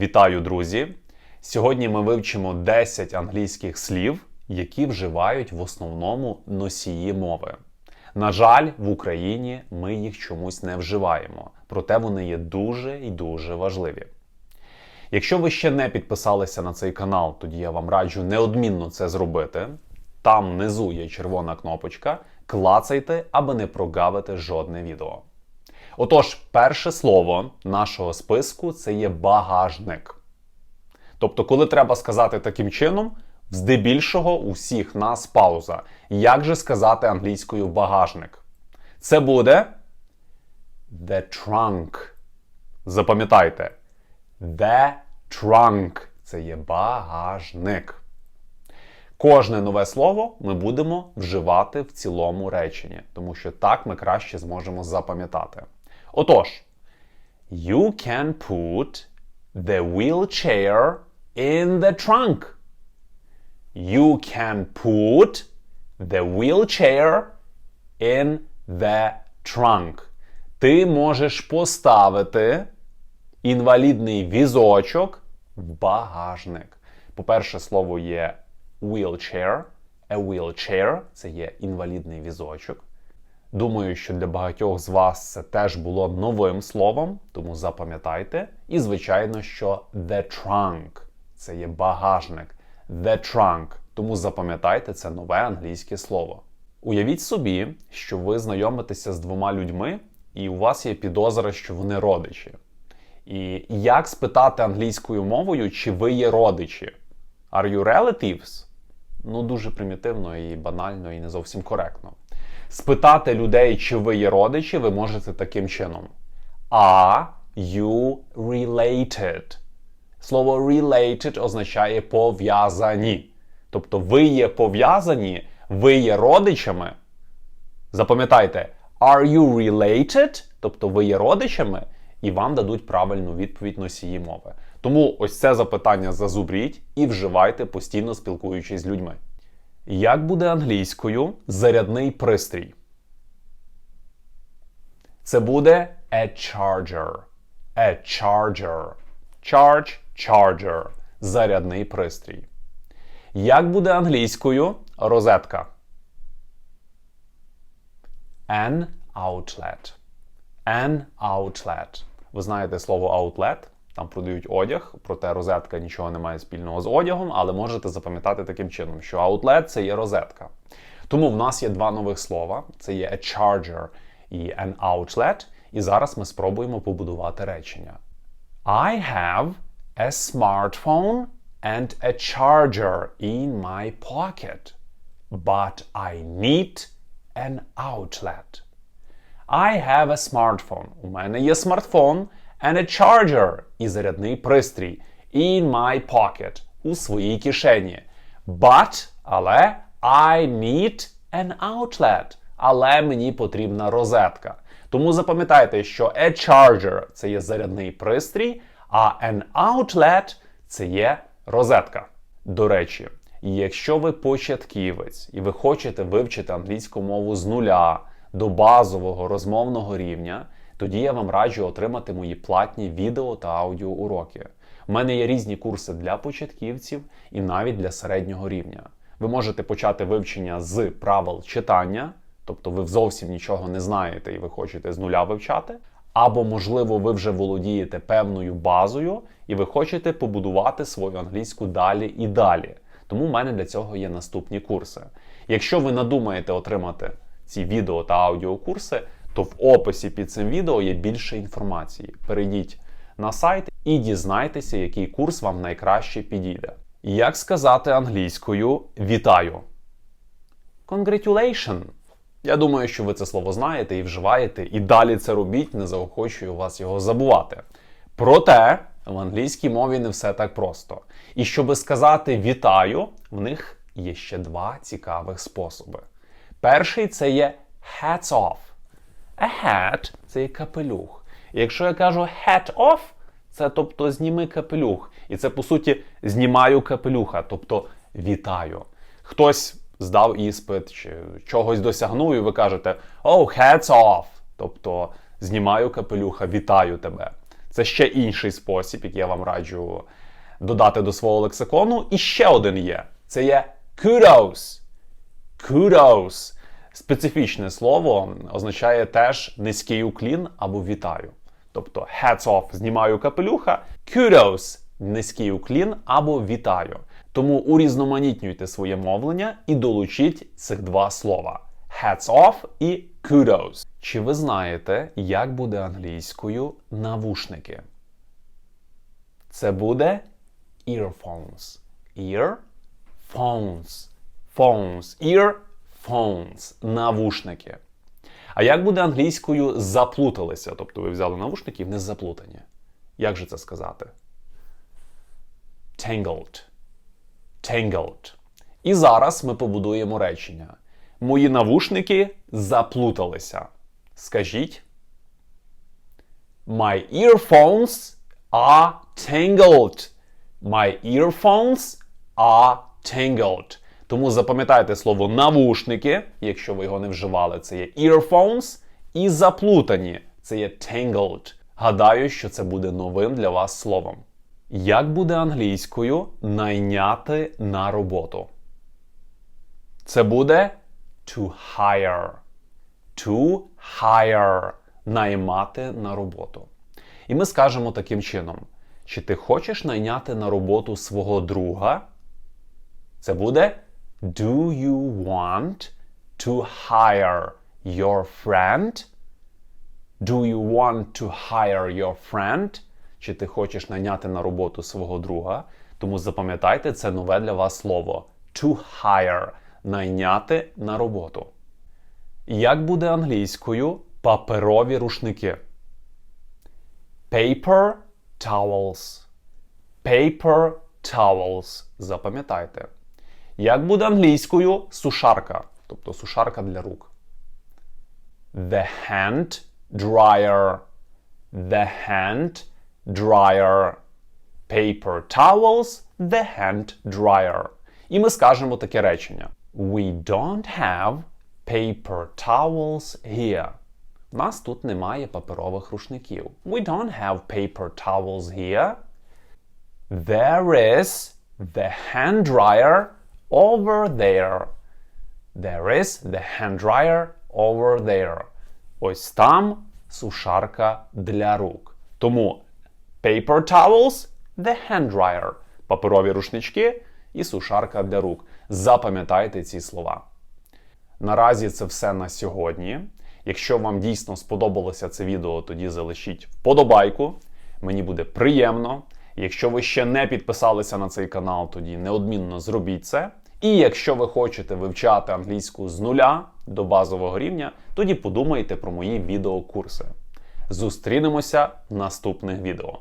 Вітаю, друзі! Сьогодні ми вивчимо 10 англійських слів, які вживають в основному носії мови. На жаль, в Україні ми їх чомусь не вживаємо, проте вони є дуже і дуже важливі. Якщо ви ще не підписалися на цей канал, тоді я вам раджу неодмінно це зробити. Там внизу є червона кнопочка. Клацайте, аби не прогавити жодне відео. Отож, перше слово нашого списку це є багажник. Тобто, коли треба сказати таким чином, здебільшого у всіх нас пауза. Як же сказати англійською багажник? Це буде the trunk. Запам'ятайте, the trunk це є багажник. Кожне нове слово ми будемо вживати в цілому реченні, тому що так ми краще зможемо запам'ятати. Отож, you can put the wheelchair in the trunk. You can put the wheelchair in the trunk. Ти можеш поставити інвалідний візочок в багажник. По-перше, слово є wheelchair. A wheelchair – це є інвалідний візочок. Думаю, що для багатьох з вас це теж було новим словом, тому запам'ятайте. І, звичайно, що the trunk це є багажник. The trunk. Тому запам'ятайте це нове англійське слово. Уявіть собі, що ви знайомитеся з двома людьми, і у вас є підозра, що вони родичі. І як спитати англійською мовою, чи ви є родичі? Are you relatives? Ну, дуже примітивно і банально, і не зовсім коректно. Спитати людей, чи ви є родичі, ви можете таким чином. Are you related? Слово related означає пов'язані. Тобто ви є пов'язані, ви є родичами. Запам'ятайте, are you related? Тобто ви є родичами, і вам дадуть правильну відповідь носії мови. Тому ось це запитання зазубріть і вживайте постійно спілкуючись з людьми. Як буде англійською зарядний пристрій? Це буде a charger. A charger. Charge, charger. Зарядний пристрій. Як буде англійською розетка? An outlet. An outlet. Ви знаєте слово outlet? Там продають одяг, проте розетка нічого не має спільного з одягом, але можете запам'ятати таким чином, що outlet – це є розетка. Тому в нас є два нових слова: це є a charger і an outlet. І зараз ми спробуємо побудувати речення. I have a smartphone and a charger in my pocket. But I need an outlet. I have a smartphone. У мене є смартфон and a charger і зарядний пристрій in my pocket у своїй кишені. But, але I need an outlet. Але мені потрібна розетка. Тому запам'ятайте, що a charger це є зарядний пристрій, а an outlet це є розетка. До речі, якщо ви початківець і ви хочете вивчити англійську мову з нуля до базового розмовного рівня, тоді я вам раджу отримати мої платні відео та аудіоуроки. У мене є різні курси для початківців і навіть для середнього рівня. Ви можете почати вивчення з правил читання, тобто ви зовсім нічого не знаєте і ви хочете з нуля вивчати. Або, можливо, ви вже володієте певною базою і ви хочете побудувати свою англійську далі і далі. Тому в мене для цього є наступні курси. Якщо ви надумаєте отримати ці відео та аудіокурси, то в описі під цим відео є більше інформації. Перейдіть на сайт і дізнайтеся, який курс вам найкраще підійде. Як сказати англійською вітаю? Congratulation! Я думаю, що ви це слово знаєте і вживаєте, і далі це робіть, не заохочую вас його забувати. Проте в англійській мові не все так просто. І щоб сказати вітаю, в них є ще два цікавих способи. Перший це є hats off. A hat – це є капелюх. І якщо я кажу hat off, це тобто зніми капелюх. І це, по суті, знімаю капелюха, тобто вітаю. Хтось здав іспит чи чогось досягнув, і ви кажете Oh, hats off! Тобто знімаю капелюха, вітаю тебе. Це ще інший спосіб, який я вам раджу додати до свого лексикону. І ще один є: це є kudos. Kudos. Специфічне слово означає теж низький уклін або вітаю. Тобто hats off знімаю капелюха, kudos низький уклін або вітаю. Тому урізноманітнюйте своє мовлення і долучіть цих два слова: hats off і kudos. Чи ви знаєте, як буде англійською навушники? Це буде earphones. Earphones. Phones. Earphones. Навушники. А як буде англійською заплуталися? Тобто ви взяли навушники і не заплутані. Як же це сказати? Tangled. Tangled. І зараз ми побудуємо речення. Мої навушники заплуталися. Скажіть. My earphones are tangled. My earphones are tangled. Тому запам'ятайте слово навушники, якщо ви його не вживали, це є earphones, і заплутані це є tangled. Гадаю, що це буде новим для вас словом. Як буде англійською найняти на роботу? Це буде to hire. To hire. Наймати на роботу. І ми скажемо таким чином: чи ти хочеш найняти на роботу свого друга? Це буде Do you want to hire your friend? Do you want to hire your friend? Чи ти хочеш найняти на роботу свого друга? Тому запам'ятайте, це нове для вас слово to hire найняти на роботу. Як буде англійською паперові рушники? Paper towels. Paper towels. Запам'ятайте. Як буде англійською сушарка? Тобто сушарка для рук. The hand dryer. The hand dryer. Paper towels. The hand dryer. І ми скажемо таке речення. We don't have paper towels here. У нас тут немає паперових рушників. We don't have paper towels here. There is the hand dryer over there. There is the hand dryer over there. Ось там сушарка для рук. Тому paper towels the hand dryer. Паперові рушнички і сушарка для рук. Запам'ятайте ці слова. Наразі це все на сьогодні. Якщо вам дійсно сподобалося це відео, тоді залишіть вподобайку. Мені буде приємно. Якщо ви ще не підписалися на цей канал, тоді неодмінно зробіть це. І якщо ви хочете вивчати англійську з нуля до базового рівня, тоді подумайте про мої відеокурси. Зустрінемося в наступних відео.